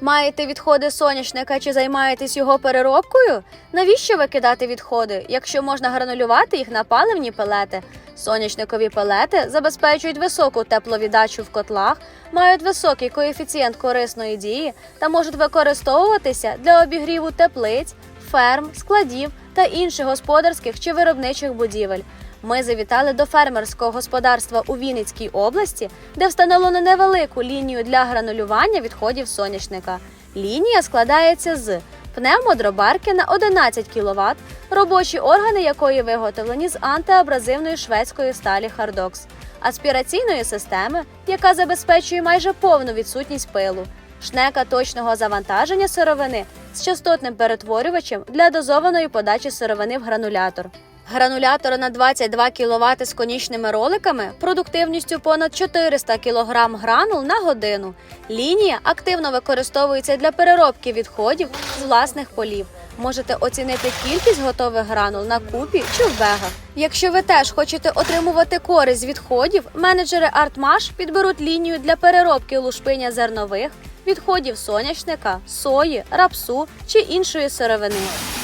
Маєте відходи соняшника чи займаєтесь його переробкою? Навіщо викидати відходи, якщо можна гранулювати їх на паливні пелети? Соняшникові пелети забезпечують високу тепловіддачу в котлах, мають високий коефіцієнт корисної дії та можуть використовуватися для обігріву теплиць, ферм, складів та інших господарських чи виробничих будівель. Ми завітали до фермерського господарства у Вінницькій області, де встановлено невелику лінію для гранулювання відходів соняшника. Лінія складається з пневмодробарки на 11 кВт, робочі органи якої виготовлені з антиабразивної шведської сталі Хардокс, аспіраційної системи, яка забезпечує майже повну відсутність пилу, шнека точного завантаження сировини з частотним перетворювачем для дозованої подачі сировини в гранулятор. Гранулятор на 22 кВт з конічними роликами продуктивністю понад 400 кг гранул на годину. Лінія активно використовується для переробки відходів з власних полів. Можете оцінити кількість готових гранул на купі чи в бегах. Якщо ви теж хочете отримувати користь з відходів, менеджери Артмаш підберуть лінію для переробки лушпиня зернових, відходів соняшника, сої, рапсу чи іншої сировини.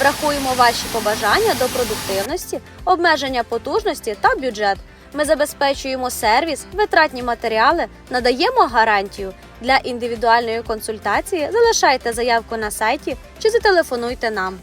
Врахуємо ваші побажання до продуктивності, обмеження потужності та бюджет. Ми забезпечуємо сервіс, витратні матеріали, надаємо гарантію. Для індивідуальної консультації залишайте заявку на сайті чи зателефонуйте нам.